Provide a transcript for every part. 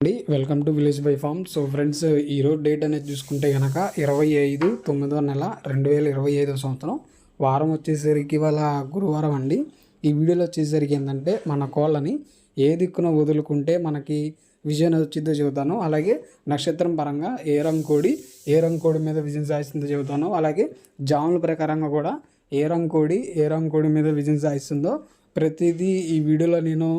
అండి. Welcome to village by farm so friends ఈరోజు date అనేది చూసుకుంటే కనుక ఇరవై ఐదు తొమ్మిదో నెల రెండు వేల ఇరవై ఐదో సంవత్సరం. వారం వచ్చేసరికి వాళ్ళ గురువారం అండి. ఈ వీడియోలో వచ్చేసరికి ఏంటంటే మన కోళ్ళని ఏ దిక్కున వదులుకుంటే మనకి విజయం వచ్చిందో చెబుతాను. అలాగే నక్షత్రం పరంగా ఏ రంకోడి ఏ రంకోడి మీద విజయం సాధిస్తుందో చెబుతాను. అలాగే జాముల ప్రకారంగా కూడా ఏ రంకోడి ఏ రంకోడి మీద విజయం సాధిస్తుందో ప్రతిదీ ఈ వీడియోలో నేను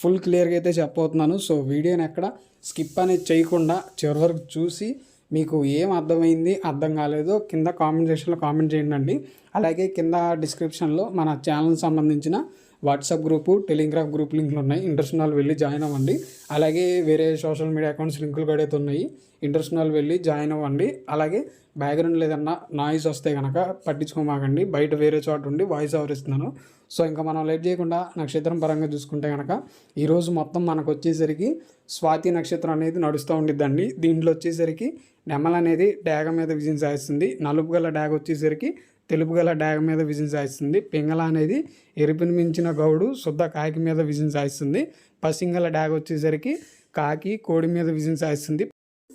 ఫుల్ క్లియర్గా అయితే చెప్పబోతున్నాను. సో వీడియోని ఎక్కడ స్కిప్ అనేది చేయకుండా చివరి వరకు చూసి మీకు ఏం అర్థమైంది అర్థం కాలేదో కింద కామెంట్ సెక్షన్లో కామెంట్ చేయండి అలాగే కింద డిస్క్రిప్షన్లో మన ఛానల్ సంబంధించిన వాట్సాప్ గ్రూపు టెలిగ్రామ్ గ్రూప్ లింకులు ఉన్నాయి. ఇంట్రెస్ట్ వెళ్ళి జాయిన్ అవ్వండి. అలాగే వేరే సోషల్ మీడియా అకౌంట్స్ లింకులు కూడా అయితే ఉన్నాయి. ఇంట్రెస్ట్ వెళ్ళి జాయిన్ అవ్వండి. అలాగే బ్యాక్గ్రౌండ్ లేదన్నా నాయిస్ వస్తే కనుక పట్టించుకోమాకండి. బయట వేరే చోట ఉండి వాయిస్ ఓవర్ ఇస్తున్నాను. సో ఇంకా మనం లేట్ చేయకుండా నక్షత్రం పరంగా చూసుకుంటే కనుక ఈరోజు మొత్తం మనకు వచ్చేసరికి స్వాతి నక్షత్రం అనేది నడుస్తూ ఉండిద్దండి. దీంట్లో వచ్చేసరికి నెమల అనేది డ్యాగ మీద విజయం సాధిస్తుంది. నలుపు గల డ్యాగ్ వచ్చేసరికి తెలుపు గల డ్యాగ మీద విజయం సాధిస్తుంది. పింగళ అనేది ఎరుపుని మించిన గౌడు శుద్ధ కాకి మీద విజయం సాధిస్తుంది. పసింగల డ్యాగ్ వచ్చేసరికి కాకి కోడి మీద విజయం సాధిస్తుంది.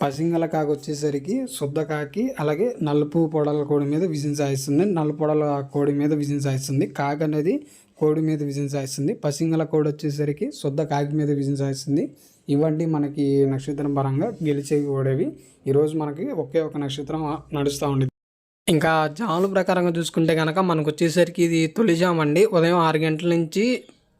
పసింగల కాకు వచ్చేసరికి శుద్ధ కాకి అలాగే నలుపు పొడల కోడి మీద విజయం సాయిస్తుంది. నలుపు పొడల కోడి మీద విజయం సాధిస్తుంది కాకి అనేది కోడి మీద విజయం సాయిస్తుంది. పసింగల కోడి వచ్చేసరికి శుద్ధ కాకి మీద విజయం సాధిస్తుంది ఇవన్నీ మనకి నక్షత్రం పరంగా గెలిచేవి ఓడేవి. ఈరోజు మనకి ఒకే ఒక నక్షత్రం నడుస్తూ ఉండేది ఇంకా జాముల ప్రకారంగా చూసుకుంటే కనుక మనకు వచ్చేసరికి ఇది తొలి అండి. ఉదయం ఆరు గంటల నుంచి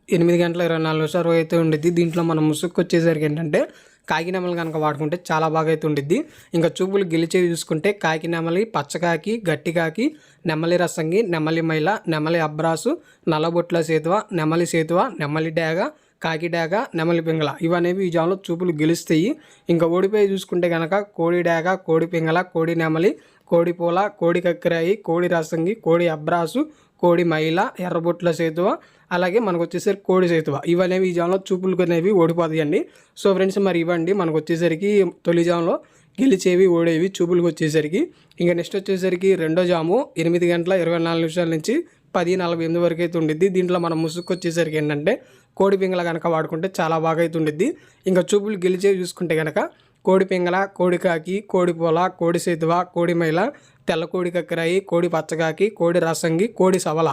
ఎనిమిది గంటల ఇరవై నాలుగు నిమిషాలు అయితే ఉండేది. దీంట్లో మనం ముసుక్కు వచ్చేసరికి ఏంటంటే కాకినెమలు కనుక వాడుకుంటే చాలా బాగా అయితే ఉండిద్ది ఇంకా చూపులు గెలిచేవి చూసుకుంటే కాకి నెమలి పచ్చకాకి గట్టికాకి నెమలి రసంగి నెమలి మైల నెమలి అబ్రాసు నల్లబొట్ల సేతువ నెమలి సేతువ నెమలి డేగ కాకిడాగ నెమలి పింగళ. ఇవనేవి ఈ జాములో చూపులు గెలుస్తాయి. ఇంకా ఓడిపోయి చూసుకుంటే కనుక కోడి డ్యాగ కోడి పింగళ కోడి నెమలి కోడి పూల కోడి కక్కిరాయి కోడి రసంగి కోడి అబ్రాసు కోడి మైల ఎర్రబొట్ల సేతువ అలాగే మనకు వచ్చేసరికి కోడి సేతువ. ఇవనేవి ఈ జాములో చూపులు అనేవి ఓడిపోతాయండి. సో ఫ్రెండ్స్ మరి ఇవ్వండి. మనకు వచ్చేసరికి తొలి జాములో గెలిచేవి ఓడేవి చూపులకు వచ్చేసరికి. ఇంకా నెక్స్ట్ వచ్చేసరికి రెండో జాము ఎనిమిది గంటల ఇరవై నాలుగు నిమిషాల నుంచి పది నలభై ఎనిమిది వరకు అయితే ఉండిద్ది. దీంట్లో మనం ముసుగు వచ్చేసరికి ఏంటంటే కోడి పింగల కనుక వాడుకుంటే చాలా బాగా అయితే ఉండిద్ది ఇంకా చూపులు గెలిచే చూసుకుంటే కనుక కోడి పింగళ కోడి కాకి కోడి పొల కోడి సేతువ కోడి మైల తెల్ల కోడి కక్కరాయి కోడి పచ్చకాకి కోడి రసంగి కోడి సవల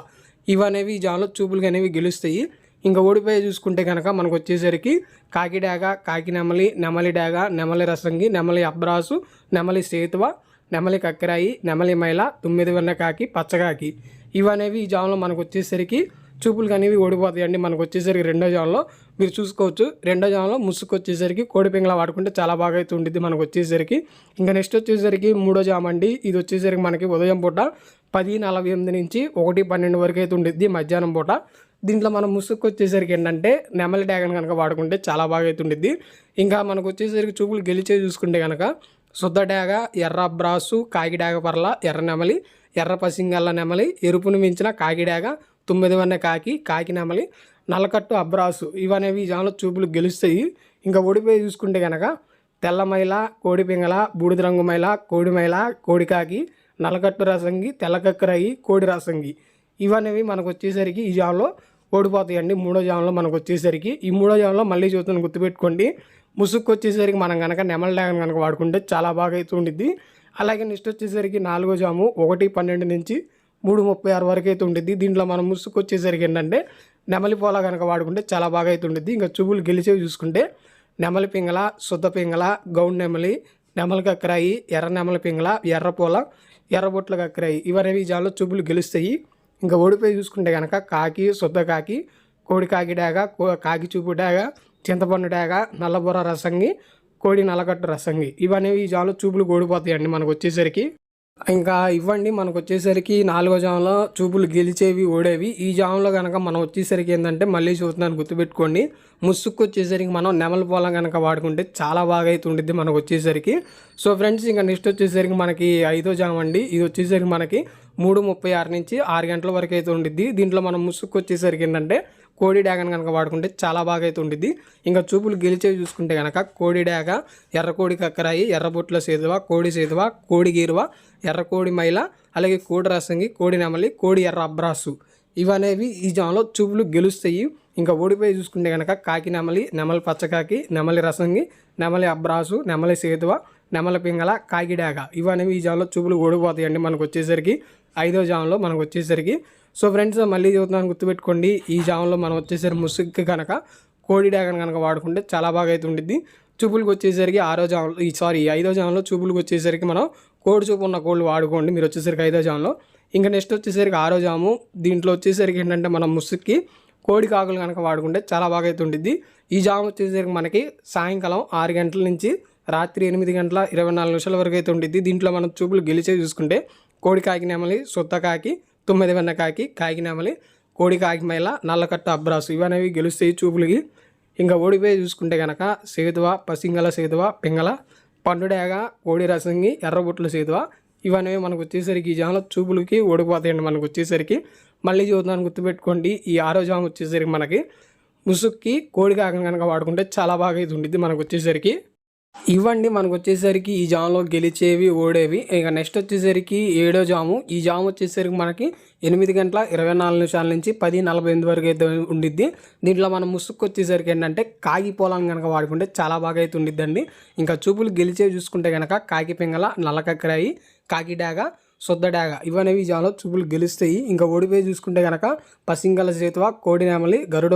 ఇవనేవి ఈ జాన్లో చూపులు అనేవి గెలుస్తాయి. ఇంకా ఓడిపోయి చూసుకుంటే కనుక మనకు వచ్చేసరికి కాకి డాగ కాకి నెమలి నెమలి డాగ నెమలి రసంగి నెమలి అబ్రాసు నెమలి సేతువ నెమలి కక్కరాయి నెమలి మైల తొమ్మిది వెన్న కాకి పచ్చకాకి ఇవనేవి ఈ జాములో మనకు వచ్చేసరికి చూపులు అనేవి ఓడిపోతాయండి మనకు వచ్చేసరికి రెండో జాన్లో మీరు చూసుకోవచ్చు. రెండో జాములో ముసుగు వచ్చేసరికి కోడి పింగళ వాడుకుంటే చాలా బాగా అయితే ఉండిద్ది మనకు వచ్చేసరికి. ఇంకా నెక్స్ట్ వచ్చేసరికి మూడో జామ్ అండి. ఇది వచ్చేసరికి మనకి ఉదయం పూట పది నలభై ఎనిమిది నుంచి ఒకటి పన్నెండు వరకు అయితే ఉండిద్ది మధ్యాహ్నం పూట. దీంట్లో మనం ముసుగు వచ్చేసరికి ఏంటంటే నెమలి డ్యాగన్ కనుక వాడుకుంటే చాలా బాగా అయితే ఉండిద్ది. ఇంకా మనకు వచ్చేసరికి చూపులు గెలిచే చూసుకుంటే కనుక శుద్ధ డ్యాగ ఎర్ర బ్రాసు కాకిడాగ పర్ల ఎర్ర నెమలి ఎర్ర పసింగల్ల నెమలి ఎరుపును మించిన కాకిడాగ తొమ్మిది వన్న కాకి కాకి నెమలి నల్లకట్టు అబ్రాసు ఇవనేవి ఈ చూపులు గెలుస్తాయి. ఇంకా ఓడిపోయి చూసుకుంటే కనుక తెల్లమైల కోడి పింగళ బూడిద రంగు మైల కోడి మైల కోడి నల్లకట్టు రసంగి తెల్లకక్కరాయి కోడి రసంగి ఇవనేవి మనకు వచ్చేసరికి ఈ జాములో ఓడిపోతాయండి. మూడో జామ్లో మనకు వచ్చేసరికి ఈ మూడో జామ్లో మళ్ళీ చూస్తాను గుర్తుపెట్టుకోండి. ముసుక్కు వచ్చేసరికి మనం కనుక నెమల డ్యాగన్ కనుక వాడుకుంటే చాలా బాగా అయితే ఉండిద్ది అలాగే నెక్స్ట్ వచ్చేసరికి నాలుగో జాము ఒకటి పన్నెండు నుంచి మూడు ముప్పై ఆరు వరకు అయితే ఉండిద్ది. దీంట్లో మనం ముసుగు వచ్చేసరికి ఏంటంటే నెమలి పోల కనుక వాడుకుంటే చాలా బాగా అయితే ఉండిద్ది. ఇంకా చూపులు గెలిచేవి చూసుకుంటే నెమలి పింగళ శుద్ధ పింగళ గౌండ్ నెమలి నెమలి కక్కరాయి ఎర్ర నెమలి పింగళ ఎర్రపూల ఎర్రబొట్ల కక్కరాయి ఇవనేవి జాలో చూపులు గెలుస్తాయి. ఇంకా ఓడిపోయి చూసుకుంటే కనుక కాకి శుద్ధ కాకి కోడి కాకి డాగ కో- కాకి చూపు డాగ చింతపండు డాగ నల్లబొర రసంగి కోడి నల్లగట్టు రసంగి ఇవనేవి ఈ జాలో చూపులు ఓడిపోతాయండి మనకు వచ్చేసరికి. ఇంకా ఇవ్వండి మనకు వచ్చేసరికి నాలుగో జాములో చూపులు గెలిచేవి ఓడేవి. ఈ జాములో కనుక మనం వచ్చేసరికి ఏంటంటే మళ్ళీ చూస్తున్నాను గుర్తుపెట్టుకోండి. ముసుక్కు వచ్చేసరికి మనం నెమల పొలం కనుక వాడుకుంటే చాలా బాగా అయితే ఉంటుంది మనకు వచ్చేసరికి. సో ఫ్రెండ్స్ ఇంకా నెక్స్ట్ వచ్చేసరికి మనకి ఐదో జామ్ అండి. ఇది వచ్చేసరికి మనకి మూడు ముప్పై ఆరు నుంచి ఆరు గంటల వరకు అయితే ఉండిద్ది. దీంట్లో మనం ముసుక్కు వచ్చేసరికి ఏంటంటే కోడి డాగన్ కనుక వాడుకుంటే చాలా బాగా అయితే ఉండిద్ది. ఇంకా చూపులు గెలిచేవి చూసుకుంటే కనుక కోడి డాగ ఎర్ర కోడి కక్కరాయి ఎర్రబొట్ల సేదువ కోడి సేదువ కోడి గీరువ ఎర్ర కోడి మైల అలాగే కోడి రసంగి కోడి నెమలి కోడి ఎర్ర అబ్రాసు. ఇవనేవి ఈ జామ్లో చూపులు గెలుస్తాయి. ఇంకా ఓడిపోయి చూసుకుంటే కనుక కాకి నెమలి నెమలి పచ్చకాకి నెమలి రసంగి నెమలి అబ్రాసు నెమలి సేతువ నెమల పింగళ కాకిడాగ ఇవనేవి ఈ జామ్లో చూపులు ఓడిపోతాయండి మనకు వచ్చేసరికి. ఐదో జామ్లో మనకు వచ్చేసరికి. సో ఫ్రెండ్స్ మళ్ళీ చదువుతున్నాను గుర్తుపెట్టుకోండి. ఈ జామ్లో మనం వచ్చేసరికి ముసుగ్కి కనుక కోడి డాగన్ కనుక వాడుకుంటే చాలా బాగా అయితే ఉండిద్ది. చూపులకు వచ్చేసరికి ఆరో జామ్లో ఈ సారీ ఐదో జామ్లో చూపులకు వచ్చేసరికి మనం కోడి చూపు ఉన్న కోళ్ళు వాడుకోండి. మీరు వచ్చేసరికి ఐదో జామ్లో. ఇంకా నెక్స్ట్ వచ్చేసరికి ఆరో జాము. దీంట్లో వచ్చేసరికి ఏంటంటే మనం ముసుగుకి కోడి కాకులు కనుక వాడుకుంటే చాలా బాగా అయితే ఉండిద్ది. ఈ జాము వచ్చేసరికి మనకి సాయంకాలం ఆరు గంటల నుంచి రాత్రి ఎనిమిది గంటల ఇరవై నాలుగు నిమిషాల వరకు అయితే ఉండిద్ది. దీంట్లో మనం చూపులు గెలిచే చూసుకుంటే కోడి కాకినేమలి సొత్తకాకి సొత్త కాకి తొమ్మిది వెన్న కాకి కోడి కాకి మైల నల్లకట్ట అబ్రాసు ఇవనేవి గెలుస్తాయి చూపులకి ఇంకా ఓడిపోయి చూసుకుంటే కనుక సేతువ పసింగల సేతువ పింగల పండుడేగ కోడి రసంగి ఎర్రబుట్ల సేతువ ఇవన్నీ మనకు వచ్చేసరికి ఈ జామలో చూపులకి ఓడిపోతాయండి మనకు వచ్చేసరికి. మళ్ళీ చూద్దాన్ని గుర్తుపెట్టుకోండి ఈ ఆరో జాము వచ్చేసరికి మనకి ముసుక్కి కోడి కాకని కనుక వాడుకుంటే చాలా బాగా ఇది ఉండిద్ది మనకు వచ్చేసరికి. ఇవ్వండి మనకు వచ్చేసరికి ఈ జామ్లో గెలిచేవి ఓడేవి. ఇక నెక్స్ట్ వచ్చేసరికి ఏడో జాము. ఈ జాము వచ్చేసరికి మనకి ఎనిమిది గంటల ఇరవై నాలుగు నిమిషాల నుంచి పది నలభై ఎనిమిది వరకు అయితే ఉండిద్ది. దీంట్లో మనం ముసుక్కు వచ్చేసరికి ఏంటంటే కాకి పొలాన్ని కనుక వాడుకుంటే చాలా బాగా అయితే ఉండిద్దండి. ఇంకా చూపులు గెలిచేవి చూసుకుంటే కనుక కాకి పింగళ నల్లకక్కరాయి కాకి డాగా సొద్దడాగ ఇవనేవి జాలో చూపులు గెలుస్తాయి. ఇంకా ఓడిపోయి చూసుకుంటే కనుక పసింగల సేతువ కోడి నెమలి గరుడ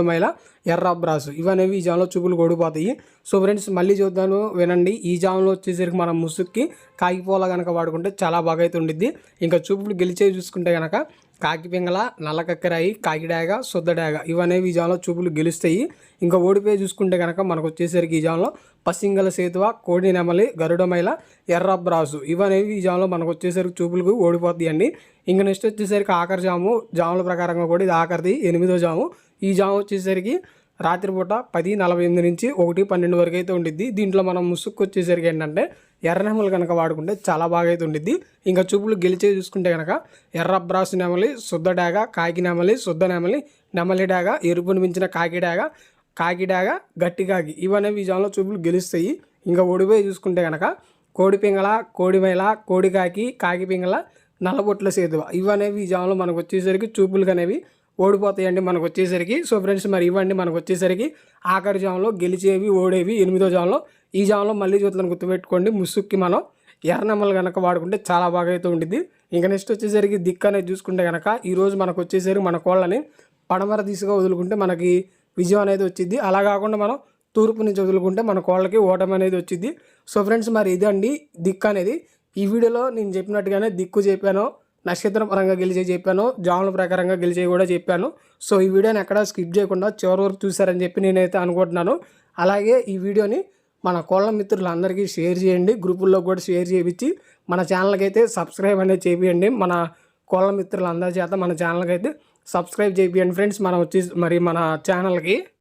ఎర్ర ఇవనేవి ఈ జామ్లో చూపులు ఓడిపోతాయి. సో ఫ్రెండ్స్ మళ్ళీ చూద్దాను వినండి. ఈ జామ్లో వచ్చేసరికి మనం ముసుక్కి కాగిపోలా కనుక వాడుకుంటే చాలా బాగా అయితే ఉండిద్ది. ఇంకా చూపులు గెలిచేవి చూసుకుంటే కనుక కాకి పింగళ నల్లకక్కరాయి కాకిడాగ శుద్ధడాగ ఇవనేవి ఈ చూపులు గెలుస్తాయి. ఇంకా ఓడిపోయి చూసుకుంటే కనుక మనకు వచ్చేసరికి ఈ జామ్లో పసింగల సేతువ కోడి నెమలి గరుడమైల ఎర్రబ్రాసు ఇవనేవి ఈ జామ్లో మనకు వచ్చేసరికి చూపులకు ఓడిపోతాయండి ఇంకా నెక్స్ట్ వచ్చేసరికి ఆఖరి జాము జాముల ప్రకారంగా కూడా ఇది ఆఖరిది ఎనిమిదో జాము. ఈ జాము వచ్చేసరికి రాత్రిపూట పది నలభై ఎనిమిది నుంచి ఒకటి పన్నెండు వరకు అయితే ఉండిద్ది. దీంట్లో మనం ముసుక్కు వచ్చేసరికి ఏంటంటే ఎర్ర నెమలు కనుక వాడుకుంటే చాలా బాగా అయితే ఉండిద్ది ఇంకా చూపులు గెలిచే చూసుకుంటే కనుక ఎర్ర బ్రాసు నెమలి శుద్ధ డాగ కాకి నెమలి శుద్ధ నెమలి నెమలి డాగ ఎరుపుని మించిన కాకి డాగ కాకి డాగ గట్టి కాకి ఇవనేవి ఈ చూపులు గెలుస్తాయి. ఇంకా ఒడిపోయి చూసుకుంటే కనుక కోడి పింగళ కోడి మైల కోడి కాకి కాకి పింగళ నల్లబొట్ల సేతువ ఇవనేవి ఈ మనకు వచ్చేసరికి చూపులు అనేవి ఓడిపోతాయండి మనకు వచ్చేసరికి సో ఫ్రెండ్స్ మరి ఇవ్వండి మనకు వచ్చేసరికి ఆఖరి జామ్లో గెలిచేవి ఓడేవి ఎనిమిదో జామ్లో. ఈ జామ్లో మళ్ళీ జ్యోతులను గుర్తుపెట్టుకోండి. ముసుక్కి మనం ఎర్రనమ్మలు కనుక వాడుకుంటే చాలా బాగా అయితే ఉంటుంది ఇంకా నెక్స్ట్ వచ్చేసరికి దిక్కు అనేది చూసుకుంటే కనుక ఈరోజు మనకు వచ్చేసరికి మన కోళ్ళని పడమర దిశగా వదులుకుంటే మనకి విజయం అనేది వచ్చింది అలా కాకుండా మనం తూర్పు నుంచి వదులుకుంటే మన కోళ్ళకి ఓటమి అనేది వచ్చింది సో ఫ్రెండ్స్ మరి ఇదండి దిక్కు అనేది. ఈ వీడియోలో నేను చెప్పినట్టుగానే దిక్కు చెప్పాను. నక్షత్ర పరంగా గెలిచే చెప్పాను జాముల ప్రకారంగా గెలిచే కూడా చెప్పాను. సో ఈ వీడియోని ఎక్కడ స్కిప్ చేయకుండా చివరి వరకు చూసారని చెప్పి నేనైతే అనుకుంటున్నాను. అలాగే ఈ వీడియోని మన కోళ్ళ మిత్రులందరికీ షేర్ చేయండి గ్రూపుల్లో కూడా షేర్ చేయించి మన ఛానల్కి అయితే సబ్స్క్రైబ్ అనేది చేయండి మన కోళ్ళ మిత్రులందరి చేత మన ఛానల్కి అయితే సబ్స్క్రైబ్ చేయండి ఫ్రెండ్స్. మనం వచ్చి మరి మన ఛానల్కి